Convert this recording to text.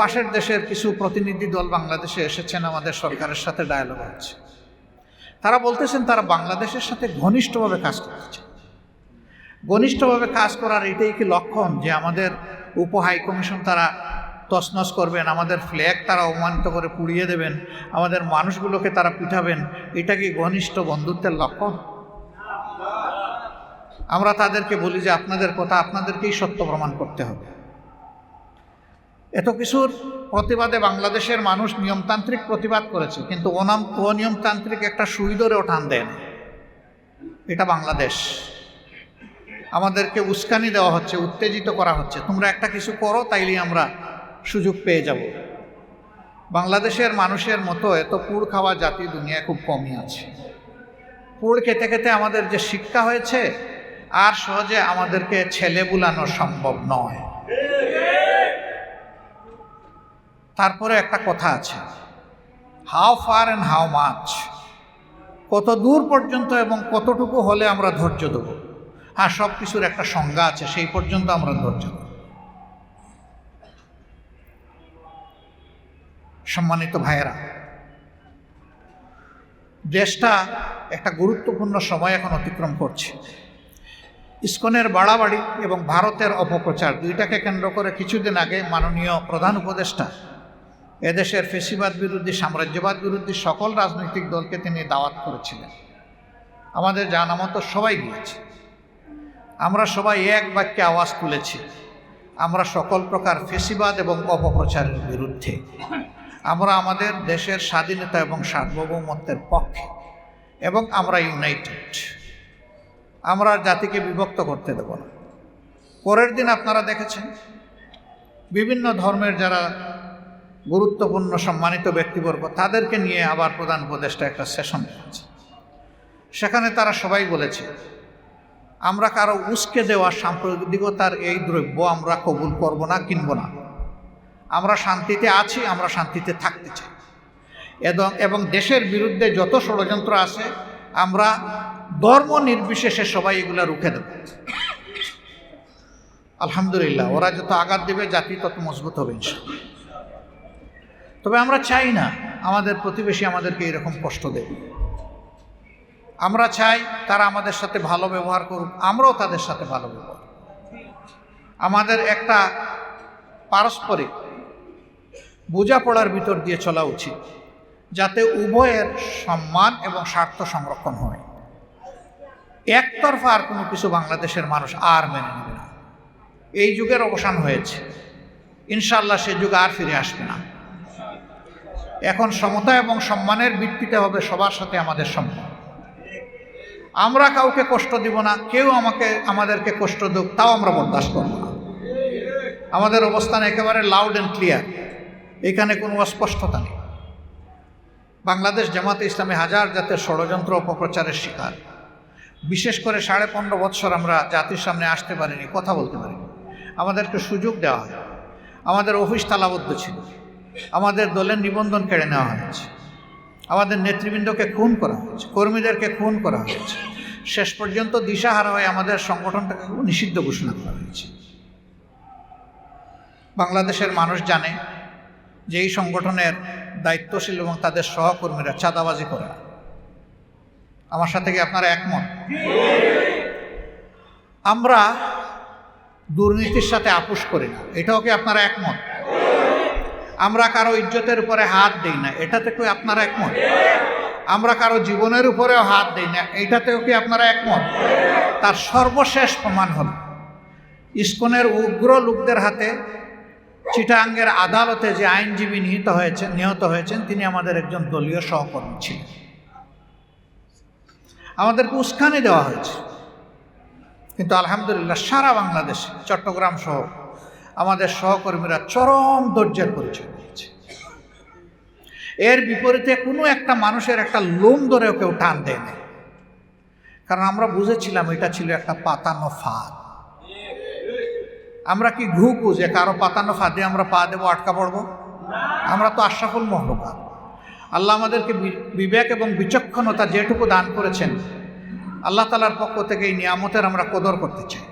পাশের দেশের কিছু প্রতিনিধি দল বাংলাদেশে এসেছেন, আমাদের সরকারের সাথে ডায়ালগ হচ্ছে। তারা বলতেছেন তারা বাংলাদেশের সাথে ঘনিষ্ঠভাবে কাজ করতে চায় ঘনিষ্ঠভাবে কাজ করার এটাই কি লক্ষণ যে আমাদের উপ হাই কমিশন তারা তছনছ করবেন, আমাদের ফ্ল্যাগ তারা অপমানিত করে পুড়িয়ে দেবেন, আমাদের মানুষগুলোকে তারা পিঠাবেন এটা কি ঘনিষ্ঠ বন্ধুত্বের লক্ষণ? আমরা তাদেরকে বলি যে আপনাদের কথা আপনাদেরকেই সত্য প্রমাণ করতে হবে। এত কিছুর প্রতিবাদে বাংলাদেশের মানুষ নিয়মতান্ত্রিক প্রতিবাদ করেছে, কিন্তু অনাম, অনিয়মতান্ত্রিক একটা সুই ধরেও টান দেয় না। এটা বাংলাদেশ। আমাদেরকে উস্কানি দেওয়া হচ্ছে, উত্তেজিত করা হচ্ছে। তোমরা একটা কিছু করো তাইলে আমরা সুযোগ পেয়ে যাব। বাংলাদেশের মানুষের মতো এত পুড় খাওয়া জাতি দুনিয়ায় খুব কমই আছে। পুড় খেতে খেতে আমাদের যে শিক্ষা হয়েছে, আর সহজে আমাদেরকে ছেলে বুলানো সম্ভব নয়। তারপরে একটা কথা আছে। How far and how much কত দূর পর্যন্ত এবং কতটুকু হলে আমরা ধৈর্য দেব? হ্যাঁ সব কিছুর একটা সংজ্ঞা আছে, সেই পর্যন্ত আমরা ধৈর্য দেব। সম্মানিত ভাইয়েরা, দেশটা একটা গুরুত্বপূর্ণ সময় এখন অতিক্রম করছে। ইস্কনের বাড়াবাড়ি এবং ভারতের অপপ্রচার দুইটাকে কেন্দ্র করে কিছুদিন আগে মাননীয় প্রধান উপদেষ্টা এদেশের ফেসিবাদ বিরোধী, সাম্রাজ্যবাদ বিরোধী সকল রাজনৈতিক দলকে তিনি দাওয়াত করেছিলেন। আমাদের জানা মতো সবাই গিয়েছে। আমরা সবাই এক বাক্যে আওয়াজ তুলেছি, আমরা সকল প্রকার ফেসিবাদ এবং অপপ্রচারের বিরুদ্ধে। আমরা আমাদের দেশের স্বাধীনতা এবং সার্বভৌমত্বের পক্ষে এবং আমরা ইউনাইটেড আমরা জাতিকে বিভক্ত করতে দেব না। পরের দিন আপনারা দেখেছেন, বিভিন্ন ধর্মের যারা গুরুত্বপূর্ণ সম্মানিত ব্যক্তিবর্গ, তাদেরকে নিয়ে আবার প্রধান উপদেষ্টা একটা সেশন করেছে। সেখানে তারা সবাই বলেছে, আমরা কারও উস্কে দেওয়া সাম্প্রদায়িকতার এই দ্রব্য আমরা কবুল করব না, কিনব না। আমরা শান্তিতে আছি, আমরা শান্তিতে থাকতে চাই। এবং এবং দেশের বিরুদ্ধে যত ষড়যন্ত্র আছে, আমরা ধর্ম নির্বিশেষে সবাই এগুলা রুখে দেব। আলহামদুলিল্লাহ, ওরা যত আঘাত দেবে, জাতি তত মজবুত হবে ইনশাল্লাহ তবে আমরা চাই না আমাদের প্রতিবেশী আমাদেরকে এরকম কষ্ট দেবে আমরা চাই তারা আমাদের সাথে ভালো ব্যবহার করুক, আমরাও তাদের সাথে ভালো ব্যবহার আমাদের একটা পারস্পরিক বোঝাপড়ার ভিতর দিয়ে চলা উচিত, যাতে উভয়ের সম্মান এবং স্বার্থ সংরক্ষণ হয়। একতরফা আর কোনো কিছু বাংলাদেশের মানুষ আর মেনে নেবে না। এই যুগের অবসান হয়েছে। ইনশাল্লাহ সে যুগ আর ফিরে আসবে না। এখন সমতা এবং সম্মানের ভিত্তিতে হবে সবার সাথে আমাদের সম্মান আমরা কাউকে কষ্ট দিব না, কেউ আমাকে, আমাদেরকে কষ্ট দেব তাও আমরা বরদাস্ত করব না। আমাদের অবস্থান একেবারে লাউড অ্যান্ড ক্লিয়ার এখানে কোনো অস্পষ্টতা নেই। বাংলাদেশ জামাতে ইসলামী হাজার জাতের ষড়যন্ত্র অপপ্রচারের শিকার। বিশেষ করে সাড়ে পনেরো বৎসর আমরা জাতির সামনে আসতে পারিনি, কথা বলতে পারিনি। আমাদেরকে সুযোগ দেওয়া হয়। আমাদের অফিস তালাবদ্ধ ছিল। আমাদের দলের নিবন্ধন কেড়ে নেওয়া হয়েছে। আমাদের নেতৃবৃন্দকে খুন করা হয়েছে, কর্মীদেরকে খুন করা হয়েছে। শেষ পর্যন্ত দিশাহারা হয়ে আমাদের সংগঠনটাকে নিষিদ্ধ ঘোষণা করা হয়েছে। বাংলাদেশের মানুষ জানে যে এই সংগঠনের দায়িত্বশীল এবং তাদের সহকর্মীরা চাঁদাবাজি করে। না আমার সাথে কি আপনারা একমত? আমরা দুর্নীতির সাথে আপোষ করি না। এটাও কি আপনারা একমত? আমরা কারও ইজ্জতের উপরে হাত দিই না, এটাতে কি আপনারা একমত? আমরা কারও জীবনের উপরেও হাত দিই না এইটাতেও কি আপনারা একমত? তার সর্বশেষ প্রমাণ হল, ইস্কনের উগ্র লোকদের হাতে চিটাঙ্গের আদালতে যে আইনজীবী নিহিত হয়েছেন, নিহত হয়েছেন, তিনি আমাদের একজন দলীয় সহকর্মী ছিলেন। আমাদেরকে উস্কানি দেওয়া হয়েছে। কিন্তু আলহামদুলিল্লাহ সারা বাংলাদেশে, চট্টগ্রাম সহ আমাদের সহকর্মীরা চরম ধৈর্যের পরিচয় দিয়েছে। এর বিপরীতে কোনো একটা মানুষের একটা লোম ধরেও কেউ টান দেয় না কারণ আমরা বুঝেছিলাম এটা ছিল একটা পাতানো ফাঁদ। আমরা কি ঘুঘু যে কারও পাতানো ফাঁদে আমরা পা দেবো, আটকা পড়ব? আমরা তো আশরাফুল মহলকার। আল্লাহ আমাদেরকে বিবেক এবং বিচক্ষণতা যেটুকু দান করেছেন, আল্লাহ তালার পক্ষ থেকে এই নিয়ামতের আমরা কদর করতে চাই।